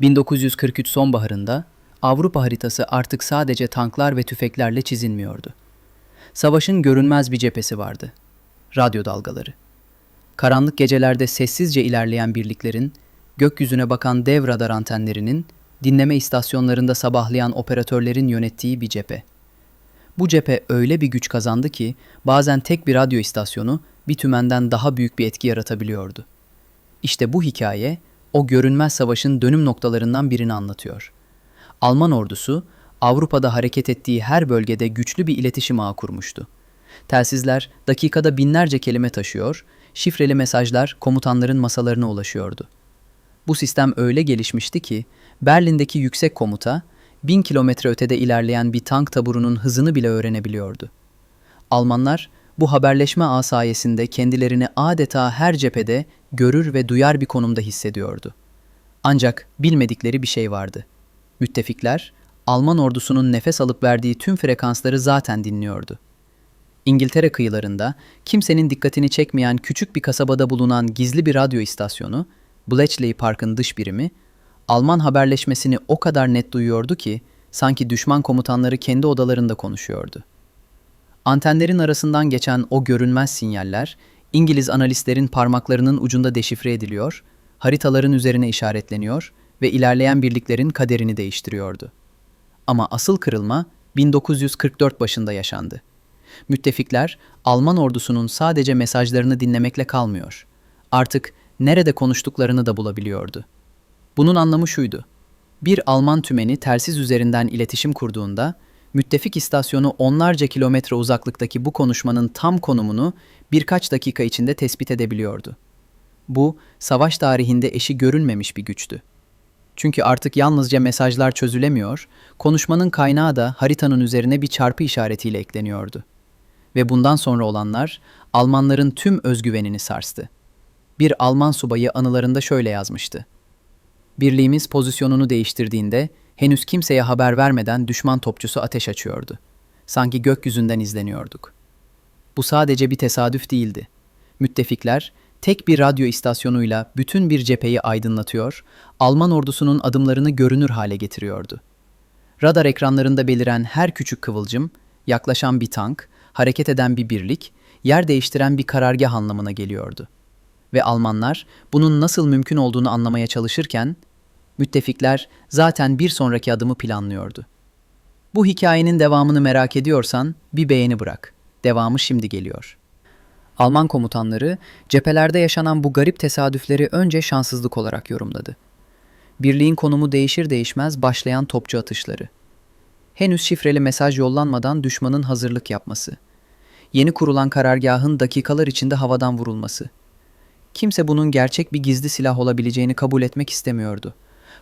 1943 sonbaharında Avrupa haritası artık sadece tanklar ve tüfeklerle çizilmiyordu. Savaşın görünmez bir cephesi vardı. Radyo dalgaları. Karanlık gecelerde sessizce ilerleyen birliklerin, gökyüzüne bakan dev radar antenlerinin, dinleme istasyonlarında sabahlayan operatörlerin yönettiği bir cephe. Bu cephe öyle bir güç kazandı ki bazen tek bir radyo istasyonu bir tümenden daha büyük bir etki yaratabiliyordu. İşte bu hikaye o görünmez savaşın dönüm noktalarından birini anlatıyor. Alman ordusu Avrupa'da hareket ettiği her bölgede güçlü bir iletişim ağı kurmuştu. Telsizler dakikada binlerce kelime taşıyor, şifreli mesajlar komutanların masalarına ulaşıyordu. Bu sistem öyle gelişmişti ki Berlin'deki yüksek komuta bin kilometre ötede ilerleyen bir tank taburunun hızını bile öğrenebiliyordu. Almanlar bu haberleşme ağı sayesinde kendilerini adeta her cephede görür ve duyar bir konumda hissediyordu. Ancak bilmedikleri bir şey vardı. Müttefikler, Alman ordusunun nefes alıp verdiği tüm frekansları zaten dinliyordu. İngiltere kıyılarında kimsenin dikkatini çekmeyen küçük bir kasabada bulunan gizli bir radyo istasyonu, Bletchley Park'ın dış birimi, Alman haberleşmesini o kadar net duyuyordu ki sanki düşman komutanları kendi odalarında konuşuyordu. Antenlerin arasından geçen o görünmez sinyaller, İngiliz analistlerin parmaklarının ucunda deşifre ediliyor, haritaların üzerine işaretleniyor ve ilerleyen birliklerin kaderini değiştiriyordu. Ama asıl kırılma 1944 başında yaşandı. Müttefikler Alman ordusunun sadece mesajlarını dinlemekle kalmıyor. Artık nerede konuştuklarını da bulabiliyordu. Bunun anlamı şuydu. Bir Alman tümeni telsiz üzerinden iletişim kurduğunda müttefik istasyonu onlarca kilometre uzaklıktaki bu konuşmanın tam konumunu birkaç dakika içinde tespit edebiliyordu. Bu, savaş tarihinde eşi görülmemiş bir güçtü. Çünkü artık yalnızca mesajlar çözülemiyor, konuşmanın kaynağı da haritanın üzerine bir çarpı işaretiyle ekleniyordu. Ve bundan sonra olanlar Almanların tüm özgüvenini sarstı. Bir Alman subayı anılarında şöyle yazmıştı. Birliğimiz pozisyonunu değiştirdiğinde henüz kimseye haber vermeden düşman topçusu ateş açıyordu. Sanki gökyüzünden izleniyorduk. Bu sadece bir tesadüf değildi. Müttefikler tek bir radyo istasyonuyla bütün bir cepheyi aydınlatıyor, Alman ordusunun adımlarını görünür hale getiriyordu. Radar ekranlarında beliren her küçük kıvılcım, yaklaşan bir tank, hareket eden bir birlik, yer değiştiren bir karargah anlamına geliyordu. Ve Almanlar bunun nasıl mümkün olduğunu anlamaya çalışırken, müttefikler zaten bir sonraki adımı planlıyordu. Bu hikayenin devamını merak ediyorsan bir beğeni bırak. Devamı şimdi geliyor. Alman komutanları cephelerde yaşanan bu garip tesadüfleri önce şanssızlık olarak yorumladı. Birliğin konumu değişir değişmez başlayan topçu atışları. Henüz şifreli mesaj yollanmadan düşmanın hazırlık yapması. Yeni kurulan karargahın dakikalar içinde havadan vurulması. Kimse bunun gerçek bir gizli silah olabileceğini kabul etmek istemiyordu.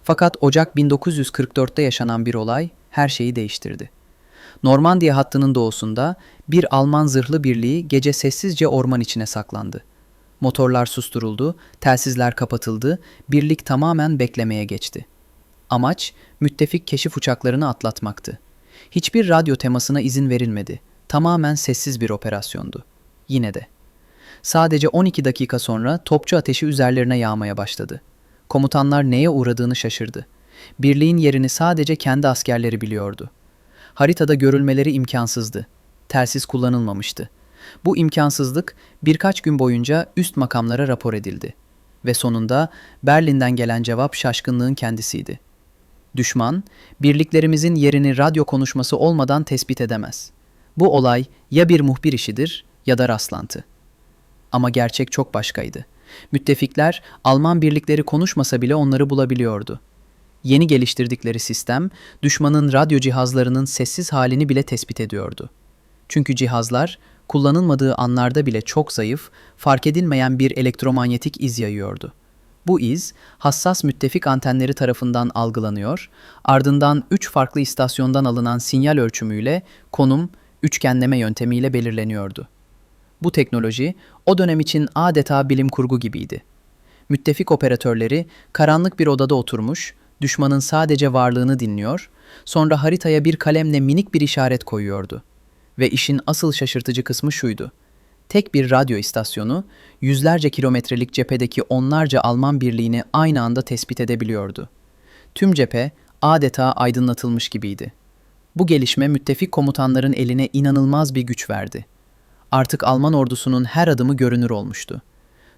Fakat Ocak 1944'te yaşanan bir olay her şeyi değiştirdi. Normandiya hattının doğusunda bir Alman zırhlı birliği gece sessizce orman içine saklandı. Motorlar susturuldu, telsizler kapatıldı, birlik tamamen beklemeye geçti. Amaç müttefik keşif uçaklarını atlatmaktı. Hiçbir radyo temasına izin verilmedi. Tamamen sessiz bir operasyondu. Yine de. Sadece 12 dakika sonra topçu ateşi üzerlerine yağmaya başladı. Komutanlar neye uğradığını şaşırdı. Birliğin yerini sadece kendi askerleri biliyordu. Haritada görülmeleri imkansızdı. Telsiz kullanılmamıştı. Bu imkansızlık birkaç gün boyunca üst makamlara rapor edildi. Ve sonunda Berlin'den gelen cevap şaşkınlığın kendisiydi. Düşman, birliklerimizin yerini radyo konuşması olmadan tespit edemez. Bu olay ya bir muhbir işidir ya da rastlantı. Ama gerçek çok başkaydı. Müttefikler Alman birlikleri konuşmasa bile onları bulabiliyordu. Yeni geliştirdikleri sistem düşmanın radyo cihazlarının sessiz halini bile tespit ediyordu. Çünkü cihazlar kullanılmadığı anlarda bile çok zayıf, fark edilmeyen bir elektromanyetik iz yayıyordu. Bu iz hassas müttefik antenleri tarafından algılanıyor, ardından üç farklı istasyondan alınan sinyal ölçümüyle konum üçgenleme yöntemiyle belirleniyordu. Bu teknoloji o dönem için adeta bilim kurgu gibiydi. Müttefik operatörleri karanlık bir odada oturmuş, düşmanın sadece varlığını dinliyor, sonra haritaya bir kalemle minik bir işaret koyuyordu. Ve işin asıl şaşırtıcı kısmı şuydu. Tek bir radyo istasyonu, yüzlerce kilometrelik cephedeki onlarca Alman birliğini aynı anda tespit edebiliyordu. Tüm cephe adeta aydınlatılmış gibiydi. Bu gelişme müttefik komutanların eline inanılmaz bir güç verdi. Artık Alman ordusunun her adımı görünür olmuştu.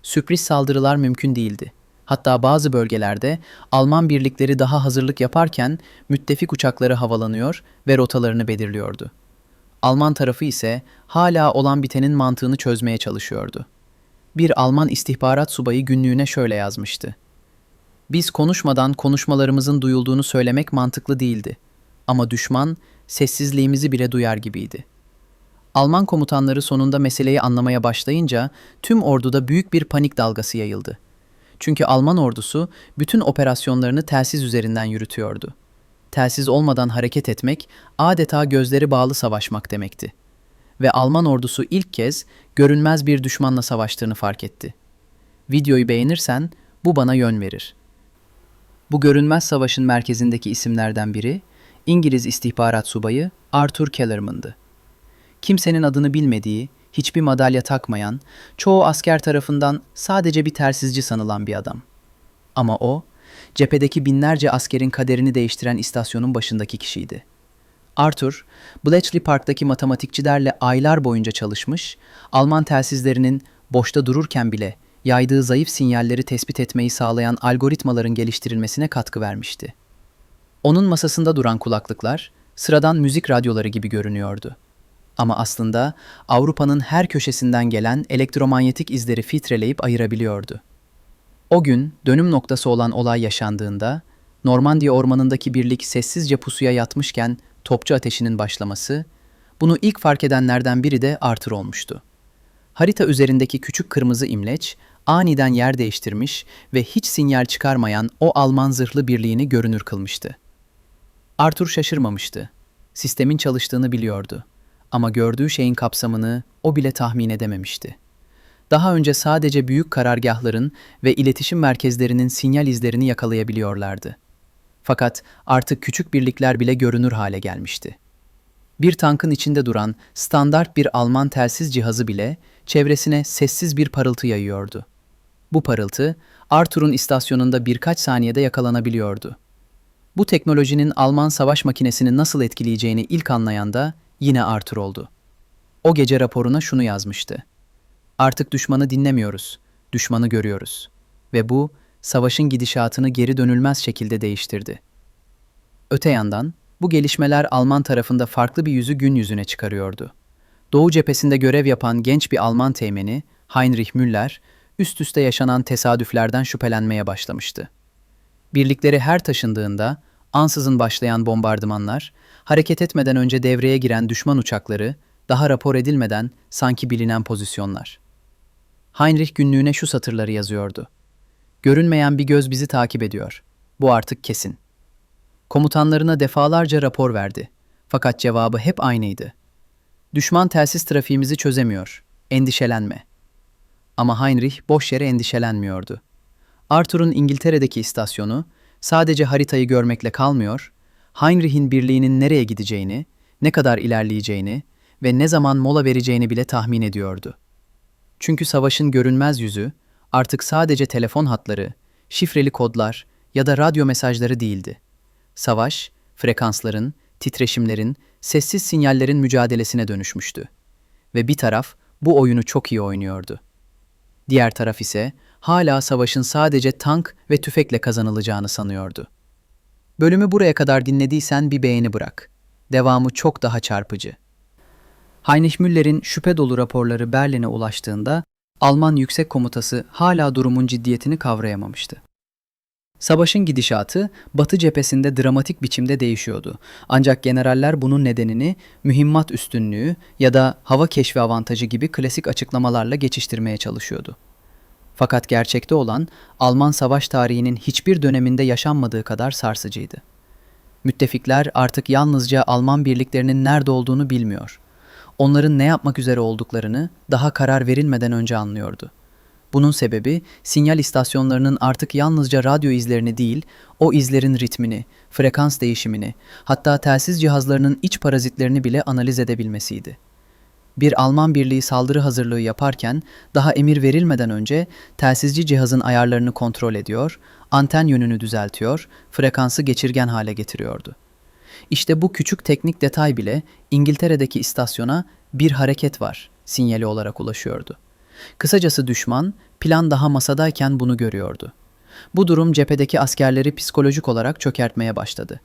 Sürpriz saldırılar mümkün değildi. Hatta bazı bölgelerde Alman birlikleri daha hazırlık yaparken müttefik uçakları havalanıyor ve rotalarını belirliyordu. Alman tarafı ise hala olan bitenin mantığını çözmeye çalışıyordu. Bir Alman istihbarat subayı günlüğüne şöyle yazmıştı. Biz konuşmadan konuşmalarımızın duyulduğunu söylemek mantıklı değildi. Ama düşman sessizliğimizi bile duyar gibiydi. Alman komutanları sonunda meseleyi anlamaya başlayınca tüm orduda büyük bir panik dalgası yayıldı. Çünkü Alman ordusu bütün operasyonlarını telsiz üzerinden yürütüyordu. Telsiz olmadan hareket etmek adeta gözleri bağlı savaşmak demekti. Ve Alman ordusu ilk kez görünmez bir düşmanla savaştığını fark etti. Videoyu beğenirsen bu bana yön verir. Bu görünmez savaşın merkezindeki isimlerden biri İngiliz istihbarat subayı Arthur Kellerman'dı. Kimsenin adını bilmediği, hiçbir madalya takmayan, çoğu asker tarafından sadece bir tersizci sanılan bir adam. Ama o, cephedeki binlerce askerin kaderini değiştiren istasyonun başındaki kişiydi. Arthur, Bletchley Park'taki matematikçilerle aylar boyunca çalışmış, Alman telsizlerinin boşta dururken bile yaydığı zayıf sinyalleri tespit etmeyi sağlayan algoritmaların geliştirilmesine katkı vermişti. Onun masasında duran kulaklıklar, sıradan müzik radyoları gibi görünüyordu. Ama aslında Avrupa'nın her köşesinden gelen elektromanyetik izleri filtreleyip ayırabiliyordu. O gün dönüm noktası olan olay yaşandığında, Normandiya ormanındaki birlik sessizce pusuya yatmışken topçu ateşinin başlaması, bunu ilk fark edenlerden biri de Arthur olmuştu. Harita üzerindeki küçük kırmızı imleç, aniden yer değiştirmiş ve hiç sinyal çıkarmayan o Alman zırhlı birliğini görünür kılmıştı. Arthur şaşırmamıştı. Sistemin çalıştığını biliyordu. Ama gördüğü şeyin kapsamını o bile tahmin edememişti. Daha önce sadece büyük karargahların ve iletişim merkezlerinin sinyal izlerini yakalayabiliyorlardı. Fakat artık küçük birlikler bile görünür hale gelmişti. Bir tankın içinde duran standart bir Alman telsiz cihazı bile çevresine sessiz bir parıltı yayıyordu. Bu parıltı Arthur'un istasyonunda birkaç saniyede yakalanabiliyordu. Bu teknolojinin Alman savaş makinesini nasıl etkileyeceğini ilk anlayan da yine Arthur oldu. O gece raporuna şunu yazmıştı. Artık düşmanı dinlemiyoruz, düşmanı görüyoruz. Ve bu, savaşın gidişatını geri dönülmez şekilde değiştirdi. Öte yandan, bu gelişmeler Alman tarafında farklı bir yüzü gün yüzüne çıkarıyordu. Doğu cephesinde görev yapan genç bir Alman teğmeni, Heinrich Müller, üst üste yaşanan tesadüflerden şüphelenmeye başlamıştı. Birlikleri her taşındığında, ansızın başlayan bombardımanlar, hareket etmeden önce devreye giren düşman uçakları, daha rapor edilmeden sanki bilinen pozisyonlar. Heinrich günlüğüne şu satırları yazıyordu. Görünmeyen bir göz bizi takip ediyor. Bu artık kesin. Komutanlarına defalarca rapor verdi. Fakat cevabı hep aynıydı. Düşman telsiz trafiğimizi çözemiyor. Endişelenme. Ama Heinrich boş yere endişelenmiyordu. Arthur'un İngiltere'deki istasyonu sadece haritayı görmekle kalmıyor, Heinrich'in birliğinin nereye gideceğini, ne kadar ilerleyeceğini ve ne zaman mola vereceğini bile tahmin ediyordu. Çünkü savaşın görünmez yüzü artık sadece telefon hatları, şifreli kodlar ya da radyo mesajları değildi. Savaş, frekansların, titreşimlerin, sessiz sinyallerin mücadelesine dönüşmüştü. Ve bir taraf bu oyunu çok iyi oynuyordu. Diğer taraf ise hala savaşın sadece tank ve tüfekle kazanılacağını sanıyordu. Bölümü buraya kadar dinlediysen bir beğeni bırak. Devamı çok daha çarpıcı. Heinrich Müller'in şüphe dolu raporları Berlin'e ulaştığında Alman yüksek komutası hala durumun ciddiyetini kavrayamamıştı. Savaşın gidişatı Batı cephesinde dramatik biçimde değişiyordu. Ancak generaller bunun nedenini mühimmat üstünlüğü ya da hava keşfi avantajı gibi klasik açıklamalarla geçiştirmeye çalışıyordu. Fakat gerçekte olan Alman savaş tarihinin hiçbir döneminde yaşanmadığı kadar sarsıcıydı. Müttefikler artık yalnızca Alman birliklerinin nerede olduğunu bilmiyor. Onların ne yapmak üzere olduklarını daha karar verilmeden önce anlıyordu. Bunun sebebi sinyal istasyonlarının artık yalnızca radyo izlerini değil, o izlerin ritmini, frekans değişimini, hatta telsiz cihazlarının iç parazitlerini bile analiz edebilmesiydi bir Alman birliği saldırı hazırlığı yaparken daha emir verilmeden önce telsizci cihazın ayarlarını kontrol ediyor, anten yönünü düzeltiyor, frekansı geçirgen hale getiriyordu. İşte bu küçük teknik detay bile İngiltere'deki istasyona bir hareket var sinyali olarak ulaşıyordu. Kısacası düşman plan daha masadayken bunu görüyordu. Bu durum cephedeki askerleri psikolojik olarak çökertmeye başladı.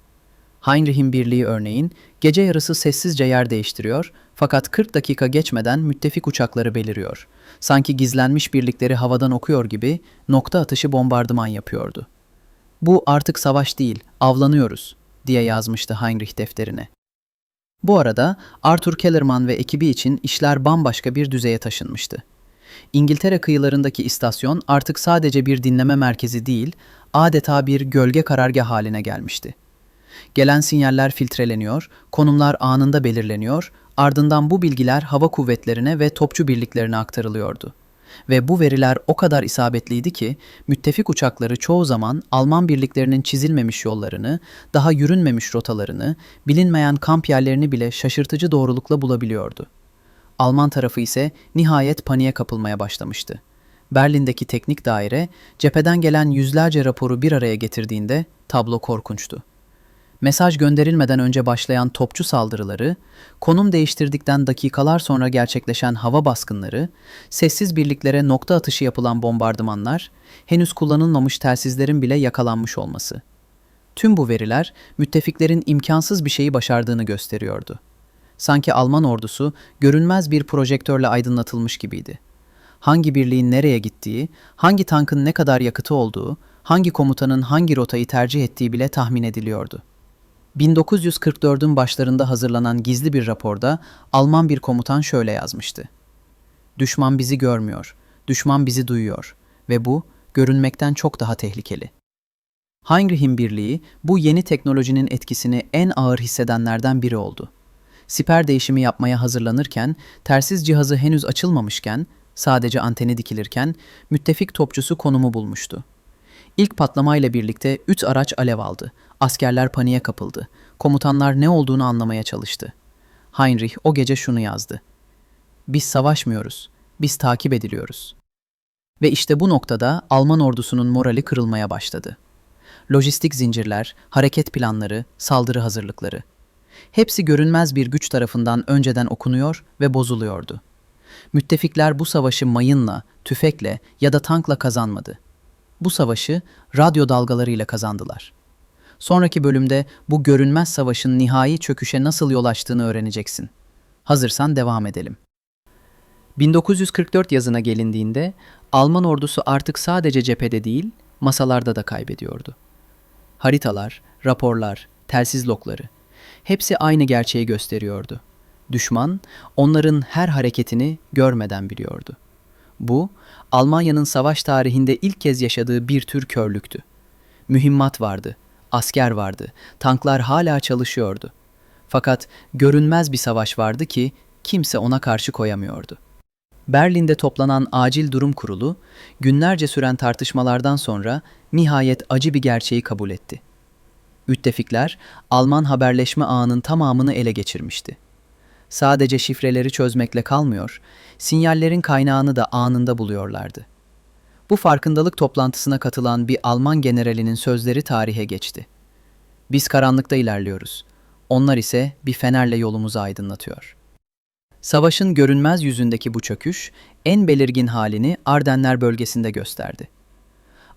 Heinrich'in birliği örneğin gece yarısı sessizce yer değiştiriyor fakat 40 dakika geçmeden müttefik uçakları beliriyor. Sanki gizlenmiş birlikleri havadan okuyor gibi nokta atışı bombardıman yapıyordu. Bu artık savaş değil, avlanıyoruz diye yazmıştı Heinrich defterine. Bu arada Arthur Kellerman ve ekibi için işler bambaşka bir düzeye taşınmıştı. İngiltere kıyılarındaki istasyon artık sadece bir dinleme merkezi değil, adeta bir gölge karargah haline gelmişti. Gelen sinyaller filtreleniyor, konumlar anında belirleniyor, ardından bu bilgiler hava kuvvetlerine ve topçu birliklerine aktarılıyordu. Ve bu veriler o kadar isabetliydi ki müttefik uçakları çoğu zaman Alman birliklerinin çizilmemiş yollarını, daha yürünmemiş rotalarını, bilinmeyen kamp yerlerini bile şaşırtıcı doğrulukla bulabiliyordu. Alman tarafı ise nihayet paniğe kapılmaya başlamıştı. Berlin'deki teknik daire cepheden gelen yüzlerce raporu bir araya getirdiğinde tablo korkunçtu. Mesaj gönderilmeden önce başlayan topçu saldırıları, konum değiştirdikten dakikalar sonra gerçekleşen hava baskınları, sessiz birliklere nokta atışı yapılan bombardımanlar, henüz kullanılmamış telsizlerin bile yakalanmış olması. Tüm bu veriler müttefiklerin imkansız bir şeyi başardığını gösteriyordu. Sanki Alman ordusu görünmez bir projektörle aydınlatılmış gibiydi. Hangi birliğin nereye gittiği, hangi tankın ne kadar yakıtı olduğu, hangi komutanın hangi rotayı tercih ettiği bile tahmin ediliyordu. 1944'ün başlarında hazırlanan gizli bir raporda Alman bir komutan şöyle yazmıştı. Düşman bizi görmüyor, düşman bizi duyuyor ve bu görünmekten çok daha tehlikeli. Heinrich'in birliği bu yeni teknolojinin etkisini en ağır hissedenlerden biri oldu. Siper değişimi yapmaya hazırlanırken, tersiz cihazı henüz açılmamışken, sadece anteni dikilirken müttefik topçusu konumu bulmuştu. İlk patlamayla birlikte üç araç alev aldı. Askerler paniğe kapıldı. Komutanlar ne olduğunu anlamaya çalıştı. Heinrich o gece şunu yazdı. Biz savaşmıyoruz, biz takip ediliyoruz. Ve işte bu noktada Alman ordusunun morali kırılmaya başladı. Lojistik zincirler, hareket planları, saldırı hazırlıkları. Hepsi görünmez bir güç tarafından önceden okunuyor ve bozuluyordu. Müttefikler bu savaşı mayınla, tüfekle ya da tankla kazanmadı. Bu savaşı radyo dalgalarıyla kazandılar. Sonraki bölümde bu görünmez savaşın nihai çöküşe nasıl yol açtığını öğreneceksin. Hazırsan devam edelim. 1944 yazına gelindiğinde Alman ordusu artık sadece cephede değil, masalarda da kaybediyordu. Haritalar, raporlar, telsiz lokları hepsi aynı gerçeği gösteriyordu. Düşman onların her hareketini görmeden biliyordu. Bu Almanya'nın savaş tarihinde ilk kez yaşadığı bir tür körlüktü. Mühimmat vardı, asker vardı, tanklar hala çalışıyordu. Fakat görünmez bir savaş vardı ki kimse ona karşı koyamıyordu. Berlin'de toplanan acil durum kurulu, günlerce süren tartışmalardan sonra nihayet acı bir gerçeği kabul etti. Müttefikler, Alman haberleşme ağının tamamını ele geçirmişti. Sadece şifreleri çözmekle kalmıyor, sinyallerin kaynağını da anında buluyorlardı. Bu farkındalık toplantısına katılan bir Alman generalinin sözleri tarihe geçti. Biz karanlıkta ilerliyoruz. Onlar ise bir fenerle yolumuzu aydınlatıyor. Savaşın görünmez yüzündeki bu çöküş en belirgin halini Ardenler bölgesinde gösterdi.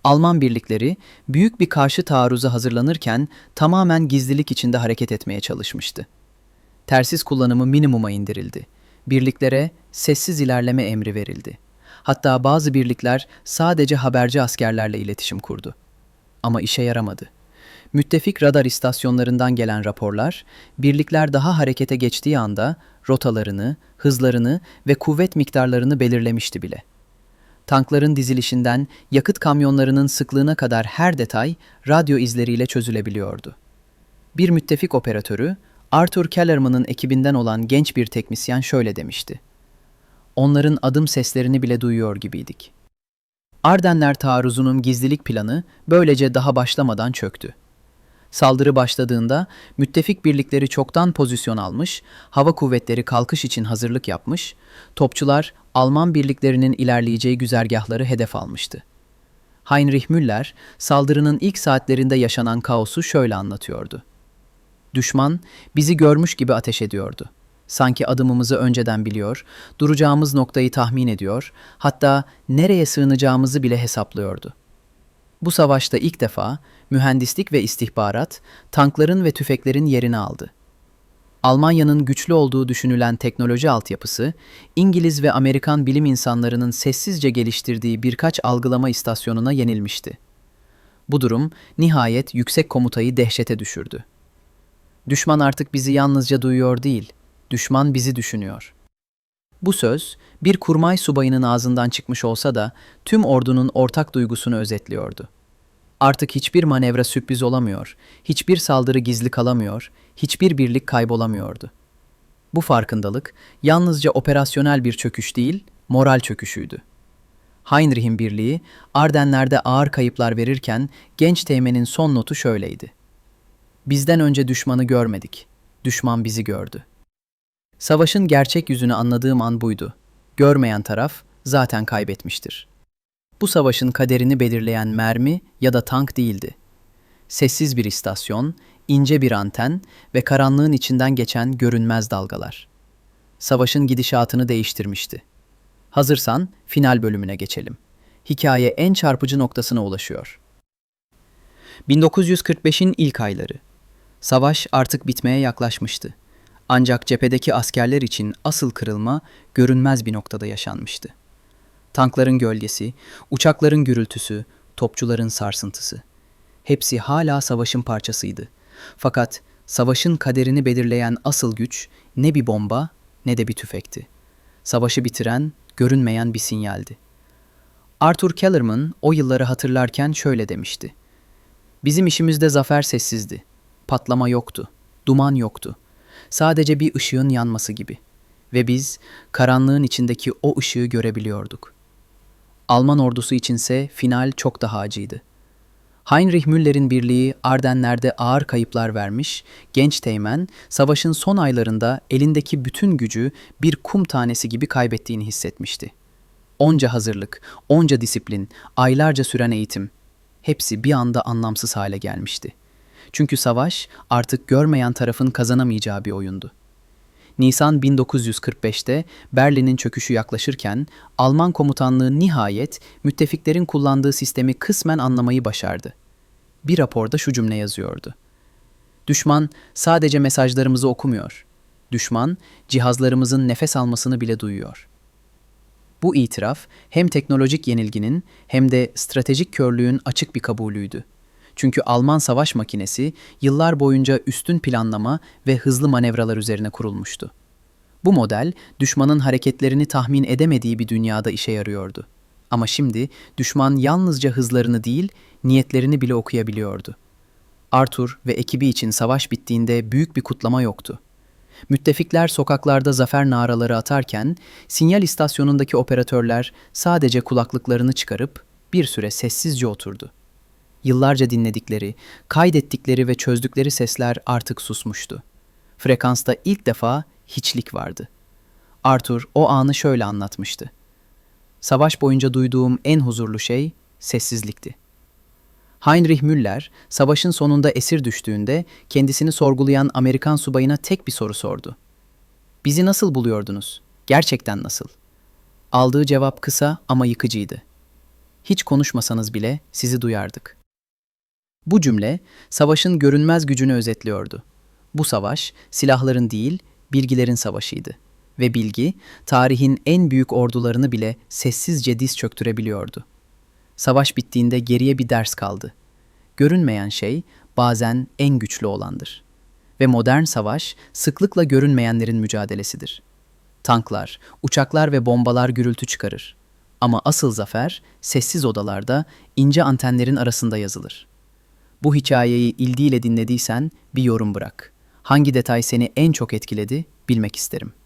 Alman birlikleri büyük bir karşı taarruza hazırlanırken tamamen gizlilik içinde hareket etmeye çalışmıştı. Tersiz kullanımı minimuma indirildi. Birliklere sessiz ilerleme emri verildi. Hatta bazı birlikler sadece haberci askerlerle iletişim kurdu. Ama işe yaramadı. Müttefik radar istasyonlarından gelen raporlar, birlikler daha harekete geçtiği anda rotalarını, hızlarını ve kuvvet miktarlarını belirlemişti bile. Tankların dizilişinden yakıt kamyonlarının sıklığına kadar her detay radyo izleriyle çözülebiliyordu. Bir müttefik operatörü, Arthur Kellerman'ın ekibinden olan genç bir teknisyen şöyle demişti. Onların adım seslerini bile duyuyor gibiydik. Ardenler taarruzunun gizlilik planı böylece daha başlamadan çöktü. Saldırı başladığında müttefik birlikleri çoktan pozisyon almış, hava kuvvetleri kalkış için hazırlık yapmış, topçular Alman birliklerinin ilerleyeceği güzergahları hedef almıştı. Heinrich Müller, saldırının ilk saatlerinde yaşanan kaosu şöyle anlatıyordu. Düşman bizi görmüş gibi ateş ediyordu. Sanki adımımızı önceden biliyor, duracağımız noktayı tahmin ediyor, hatta nereye sığınacağımızı bile hesaplıyordu. Bu savaşta ilk defa mühendislik ve istihbarat tankların ve tüfeklerin yerini aldı. Almanya'nın güçlü olduğu düşünülen teknoloji altyapısı, İngiliz ve Amerikan bilim insanlarının sessizce geliştirdiği birkaç algılama istasyonuna yenilmişti. Bu durum nihayet yüksek komutayı dehşete düşürdü. Düşman artık bizi yalnızca duyuyor değil, düşman bizi düşünüyor. Bu söz bir kurmay subayının ağzından çıkmış olsa da tüm ordunun ortak duygusunu özetliyordu. Artık hiçbir manevra sürpriz olamıyor, hiçbir saldırı gizli kalamıyor, hiçbir birlik kaybolamıyordu. Bu farkındalık yalnızca operasyonel bir çöküş değil, moral çöküşüydü. Heinrich'in birliği Ardenler'de ağır kayıplar verirken genç teğmenin son notu şöyleydi. Bizden önce düşmanı görmedik, düşman bizi gördü. Savaşın gerçek yüzünü anladığım an buydu. Görmeyen taraf zaten kaybetmiştir. Bu savaşın kaderini belirleyen mermi ya da tank değildi. Sessiz bir istasyon, ince bir anten ve karanlığın içinden geçen görünmez dalgalar. Savaşın gidişatını değiştirmişti. Hazırsan final bölümüne geçelim. Hikaye en çarpıcı noktasına ulaşıyor. 1945'in ilk ayları. Savaş artık bitmeye yaklaşmıştı. Ancak cephedeki askerler için asıl kırılma görünmez bir noktada yaşanmıştı. Tankların gölgesi, uçakların gürültüsü, topçuların sarsıntısı. Hepsi hala savaşın parçasıydı. Fakat savaşın kaderini belirleyen asıl güç ne bir bomba ne de bir tüfekti. Savaşı bitiren, görünmeyen bir sinyaldi. Arthur Kellerman o yılları hatırlarken şöyle demişti. Bizim işimizde zafer sessizdi. Patlama yoktu. Duman yoktu. Sadece bir ışığın yanması gibi. Ve biz karanlığın içindeki o ışığı görebiliyorduk. Alman ordusu içinse final çok daha acıydı. Heinrich Müller'in birliği Ardenler'de ağır kayıplar vermiş, genç teğmen savaşın son aylarında elindeki bütün gücü bir kum tanesi gibi kaybettiğini hissetmişti. Onca hazırlık, onca disiplin, aylarca süren eğitim, hepsi bir anda anlamsız hale gelmişti. Çünkü savaş artık görmeyen tarafın kazanamayacağı bir oyundu. Nisan 1945'te Berlin'in çöküşü yaklaşırken Alman komutanlığı nihayet müttefiklerin kullandığı sistemi kısmen anlamayı başardı. Bir raporda şu cümle yazıyordu. Düşman sadece mesajlarımızı okumuyor. Düşman cihazlarımızın nefes almasını bile duyuyor. Bu itiraf hem teknolojik yenilginin hem de stratejik körlüğün açık bir kabulüydü. Çünkü Alman savaş makinesi yıllar boyunca üstün planlama ve hızlı manevralar üzerine kurulmuştu. Bu model düşmanın hareketlerini tahmin edemediği bir dünyada işe yarıyordu. Ama şimdi düşman yalnızca hızlarını değil, niyetlerini bile okuyabiliyordu. Arthur ve ekibi için savaş bittiğinde büyük bir kutlama yoktu. Müttefikler sokaklarda zafer naraları atarken, sinyal istasyonundaki operatörler sadece kulaklıklarını çıkarıp bir süre sessizce oturdu yıllarca dinledikleri, kaydettikleri ve çözdükleri sesler artık susmuştu. Frekansta ilk defa hiçlik vardı. Arthur o anı şöyle anlatmıştı. Savaş boyunca duyduğum en huzurlu şey sessizlikti. Heinrich Müller, savaşın sonunda esir düştüğünde kendisini sorgulayan Amerikan subayına tek bir soru sordu. Bizi nasıl buluyordunuz? Gerçekten nasıl? Aldığı cevap kısa ama yıkıcıydı. Hiç konuşmasanız bile sizi duyardık. Bu cümle savaşın görünmez gücünü özetliyordu. Bu savaş silahların değil, bilgilerin savaşıydı ve bilgi tarihin en büyük ordularını bile sessizce diz çöktürebiliyordu. Savaş bittiğinde geriye bir ders kaldı. Görünmeyen şey bazen en güçlü olandır. Ve modern savaş sıklıkla görünmeyenlerin mücadelesidir. Tanklar, uçaklar ve bombalar gürültü çıkarır. Ama asıl zafer sessiz odalarda ince antenlerin arasında yazılır. Bu hikayeyi ildiyle dinlediysen bir yorum bırak. Hangi detay seni en çok etkiledi bilmek isterim.''